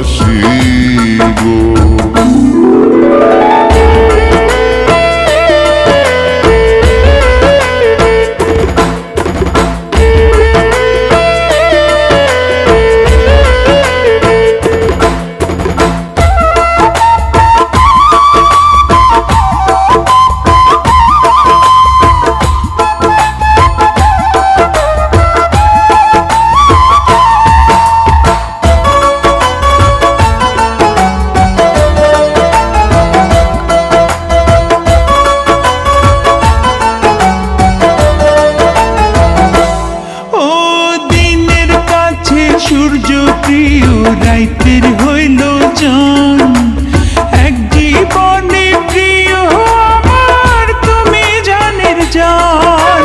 ভালোবাসি গো রাইতের হইল জান। এক জীবনে প্রিয় আমার তুমি জানের জান।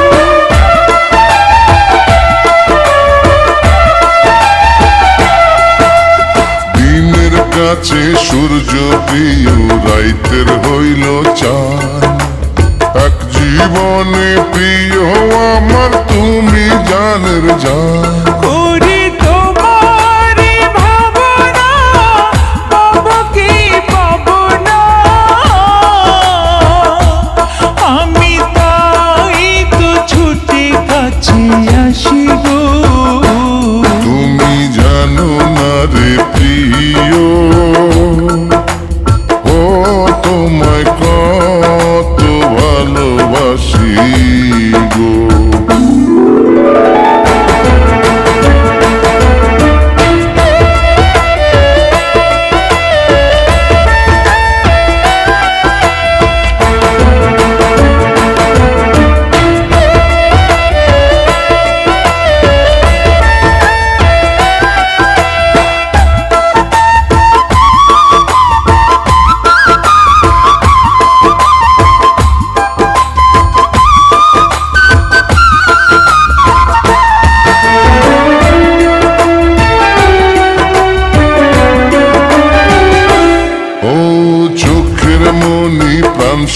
দিনের কাছে সূর্য প্রিয়, রাইতের হইল চান এক জীবনে প্রিয় আমার তুমি জানের জান।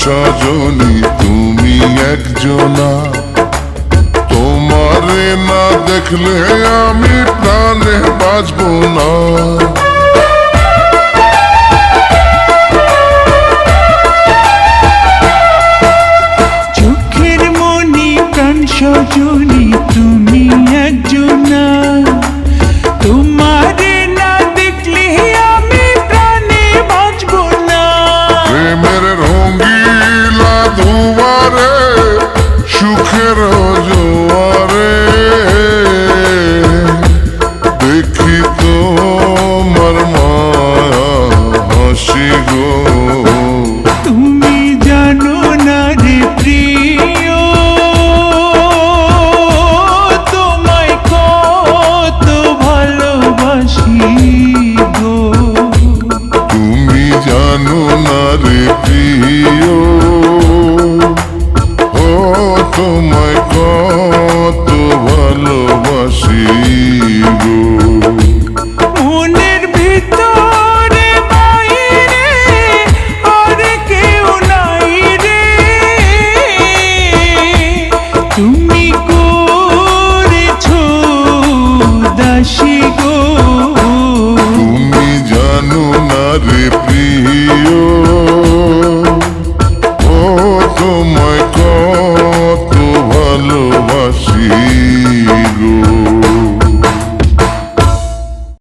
সজনী তুমি একজনা। তোমারে না দেখলে আমি প্রাণে বাঁচব না।